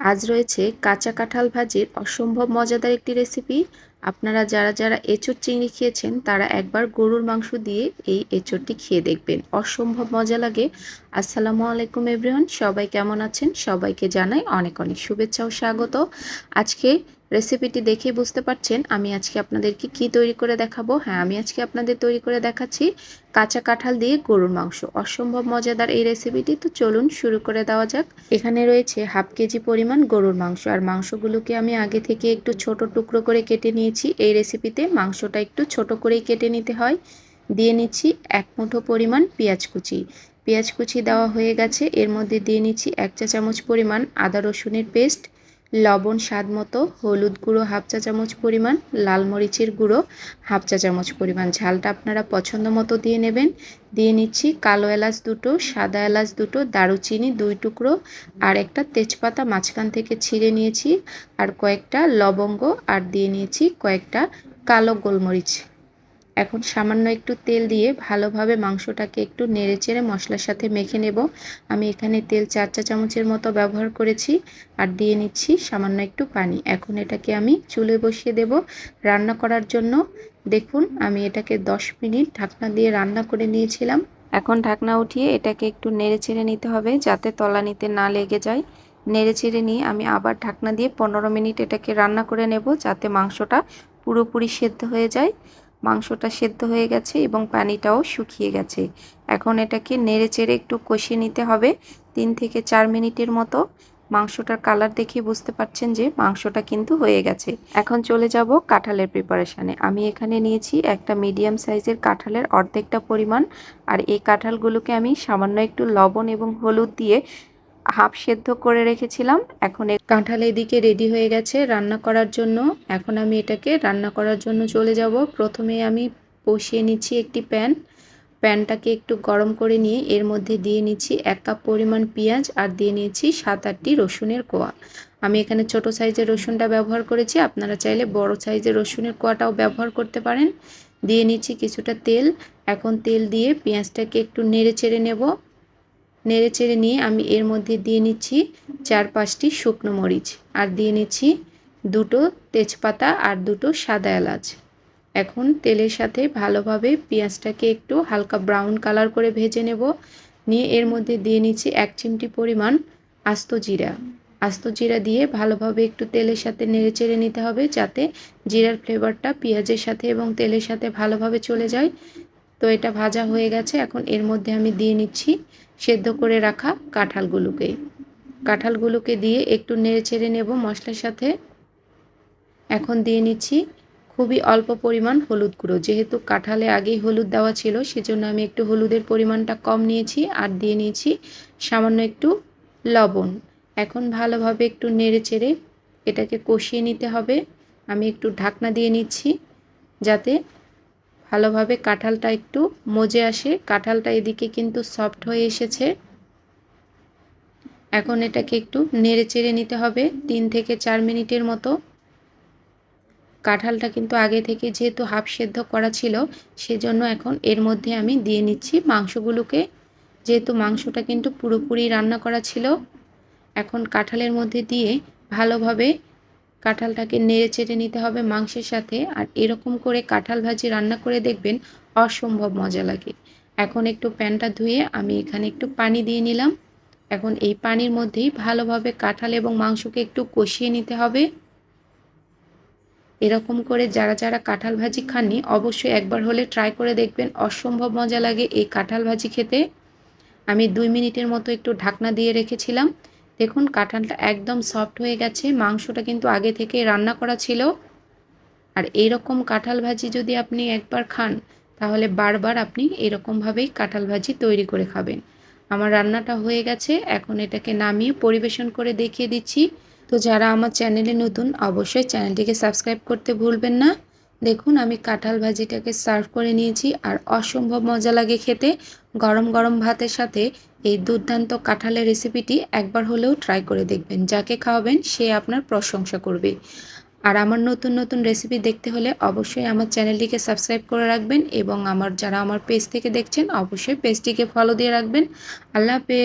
আজ রয়েছে কাঁচা কাঁঠাল ভাজির অসম্ভব মজাদার একটি রেসিপি আপনারা যারা যারা এঁচুর চিংড়ি খেয়েছেন, তারা একবার গরুর মাংস দিয়ে এই এঁচুরটি খেয়ে দেখবেন। অসম্ভব মজা লাগে। আসসালামু আলাইকুম এভরিওয়ান সবাই কেমন আছেন? সবাইকে জানাই অনেক অনেক শুভেচ্ছা ও স্বাগত। আজকে রেসিপিটি দেখেই বুঝতে পারছেন আমি আজকে আপনাদেরকে কি তৈরি করে দেখাবো। হ্যাঁ আমি আজকে আপনাদের তৈরি করে দেখাচ্ছি কাঁচা কাঁঠাল দিয়ে গরুর মাংস। অসম্ভব মজাদার এই রেসিপিটি। তো চলুন শুরু করে দেওয়া যাক। এখানে রয়েছে হাফ কেজি পরিমাণ গরুর মাংস। আর মাংসগুলোকে আমি আগে থেকে একটু ছোট টুকরো করে কেটে নিয়েছি। এই রেসিপিতে মাংসটা একটু ছোট করেই কেটে নিতে হয়। দিয়ে নিচ্ছি এক মুঠো পরিমাণ পেঁয়াজ কুচি। পেঁয়াজ কুচি দেওয়া হয়ে গেছে। এর মধ্যে দিয়ে নিচ্ছি এক চা চামচ পরিমাণ আদা রসুনের পেস্ট। লবণ স্বাদ মতো, হলুদ গুঁড়ো হাফ চা চামচ পরিমাণ, লাল মরিচের গুঁড়ো হাফ চা চামচ পরিমাণ। ঝালটা আপনারা পছন্দ মতো দিয়ে নেবেন। দিয়ে নিচ্ছি কালো এলাচ দুটো, সাদা এলাচ দুটো, দারুচিনি দুই টুকরো আর একটা তেজপাতা মাঝখান থেকে ছিঁড়ে নিয়েছি। আর কয়েকটা লবঙ্গ আর দিয়ে নিয়েছি কয়েকটা কালো গোলমরিচ। এখন সামান্য একটু তেল দিয়ে ভালোভাবে মাংসটাকে একটু নেড়ে চেড়ে মশলার সাথে মেখে নেব। আমি এখানে তেল চার চা চামচের মতো ব্যবহার করেছি আর দিয়ে নিচ্ছি সামান্য একটু পানি। এখন এটাকে আমি চুলে বসিয়ে দেব রান্না করার জন্য। দেখুন, আমি এটাকে 10 মিনিট ঢাকনা দিয়ে রান্না করে নিয়েছিলাম। এখন ঢাকনা উঠিয়ে এটাকে একটু নেড়ে চেড়ে নিতে হবে যাতে তলানিতে না লেগে যায়। নেড়ে চেড়ে নিয়ে আমি আবার ঢাকনা দিয়ে পনেরো মিনিট এটাকে রান্না করে নেব যাতে মাংসটা পুরোপুরি সেদ্ধ হয়ে যায়। মাংসটা সেদ্ধ হয়ে গেছে এবং পানিটাও শুকিয়ে গেছে। এখন এটাকে নেড়ে চেড়ে একটু কষিয়ে নিতে হবে, তিন থেকে চার মিনিটের মতো। মাংসটার কালার দেখে বুঝতে পারছেন যে মাংসটা কিন্তু হয়ে গেছে। এখন চলে যাব কাঁঠালের প্রিপারেশানে আমি এখানে নিয়েছি একটা মিডিয়াম সাইজের কাঁঠালের অর্ধেকটা পরিমাণ। আর এই কাঁঠালগুলোকে আমি সামান্য একটু লবণ এবং হলুদ দিয়ে হাফ সেদ্ধ করে রেখেছিলাম। এখন কাঁঠাল এদিকে রেডি হয়ে গেছে রান্না করার জন্য। এখন আমি এটাকে রান্না করার জন্য চলে যাব। প্রথমে আমি বসিয়ে নিচ্ছি একটি প্যান। প্যানটাকে একটু গরম করে নিয়ে এর মধ্যে দিয়ে নিচ্ছি এক কাপ পরিমাণ পেঁয়াজ আর দিয়ে নিয়েছি সাত আটটি রসুনের কোয়া। আমি এখানে ছোট সাইজের রসুনটা ব্যবহার করেছি। আপনারা চাইলে বড় সাইজের রসুনের কোয়াটাও ব্যবহার করতে পারেন। দিয়ে নিচ্ছি কিছুটা তেল। এখন তেল দিয়ে পেঁয়াজটাকে একটু নেড়ে চেড়ে নেব। নেড়ে চেড়ে নিয়ে আমি এর মধ্যে দিয়ে নিচ্ছি চার পাঁচটি শুকনো মরিচ আর দিয়ে নিচ্ছি দুটো তেজপাতা আর দুটো সাদা এলাচ। এখন তেলের সাথে ভালোভাবে পেঁয়াজটাকে একটু হালকা ব্রাউন কালার করে ভেজে নেব। নিয়ে এর মধ্যে দিয়ে নিচ্ছি এক চিমটি পরিমাণ আস্ত জিরা। আস্ত জিরা দিয়ে ভালোভাবে একটু তেলের সাথে নেড়ে চেড়ে নিতে হবে যাতে জিরার ফ্লেভারটা পেঁয়াজের সাথে এবং তেলের সাথে ভালোভাবে চলে যায়। তো এটা ভাজা হয়ে গেছে। এখন এর মধ্যে আমি দিয়ে নিচ্ছি সেদ্ধ করে রাখা কাঁঠালগুলোকে। কাঁঠালগুলোকে দিয়ে একটু নেড়ে চেড়ে নেব মশলার সাথে। এখন দিয়ে নিচ্ছি খুবই অল্প পরিমাণ হলুদ গুঁড়ো। যেহেতু কাঁঠালে আগেই হলুদ দেওয়া ছিল, সেজন্য আমি একটু হলুদের পরিমাণটা কম নিয়েছি আর দিয়ে নিয়েছি সামান্য একটু লবণ। এখন ভালোভাবে একটু নেড়ে চেড়ে এটাকে কষিয়ে নিতে হবে। আমি একটু ঢাকনা দিয়ে নিচ্ছি যাতে ভালোভাবে কাঁঠালটা একটু মজে আসে। কাঁঠালটা এদিকে কিন্তু সফট হয়ে এসেছে। এখন এটাকে একটু নেড়ে চেড়ে নিতে হবে তিন থেকে চার মিনিটের মতো। কাঁঠালটা কিন্তু আগে থেকে যেহেতু হাফ সেদ্ধ করা ছিল, সেজন্য এখন এর মধ্যে আমি দিয়ে নিচ্ছি মাংসগুলোকে। যেহেতু মাংসটা কিন্তু পুরোপুরি রান্না করা ছিল, এখন কাঁঠালের মধ্যে দিয়ে ভালোভাবে কাঁঠালটাকে নেড়ে চেড়ে নিতে হবে মাংসের সাথে আর এরকম করে কাঁঠাল ভাজি রান্না করে দেখবেন অসম্ভব মজা লাগে। এখন একটু প্যানটা ধুয়ে আমি এখানে একটু পানি দিয়ে নিলাম। এখন এই পানির মধ্যেই ভালোভাবে কাঁঠাল এবং মাংসকে একটু কষিয়ে নিতে হবে। এরকম করে যারা যারা কাঁঠাল ভাজি খাননি অবশ্যই একবার হলে ট্রাই করে দেখবেন, অসম্ভব মজা লাগে এই কাঁঠাল ভাজি খেতে। আমি দুই মিনিটের মতো একটু ঢাকনা দিয়ে রেখেছিলাম। দেখুন, কাঁঠালটা একদম সফট হয়ে গেছে। মাংসটা কিন্তু আগে থেকে রান্না করা ছিল। আর এইরকম কাঁঠাল ভাজি যদি আপনি একবার খান, তাহলে বারবার আপনি এরকমভাবেই কাঁঠাল ভাজি তৈরি করে খাবেন। আমার রান্নাটা হয়ে গেছে, এখন এটাকে নামিয়ে পরিবেশন করে দেখিয়ে দিচ্ছি। তো যারা আমার চ্যানেলে নতুন, অবশ্যই চ্যানেলটিকে সাবস্ক্রাইব করতে ভুলবেন না। দেখুন, আমি কাঁঠাল ভাজিটাকে সার্ভ করে নিয়েছি আর অসম্ভব মজা লাগে খেতে। গরম গরম ভাতের সাথে এই দুর্দান্ত কাঁঠালের রেসিপিটি একবার হলেও ট্রাই করে দেখবেন। যাকে খাওয়াবেন, সে আপনার প্রশংসা করবে। আর আমার নতুন নতুন রেসিপি দেখতে হলে অবশ্যই আমার চ্যানেলটিকে সাবস্ক্রাইব করে রাখবেন এবং আমার, যারা আমার পেজ থেকে দেখছেন, অবশ্যই পেজটিকে ফলো দিয়ে রাখবেন। আল্লাহ হাফেজ।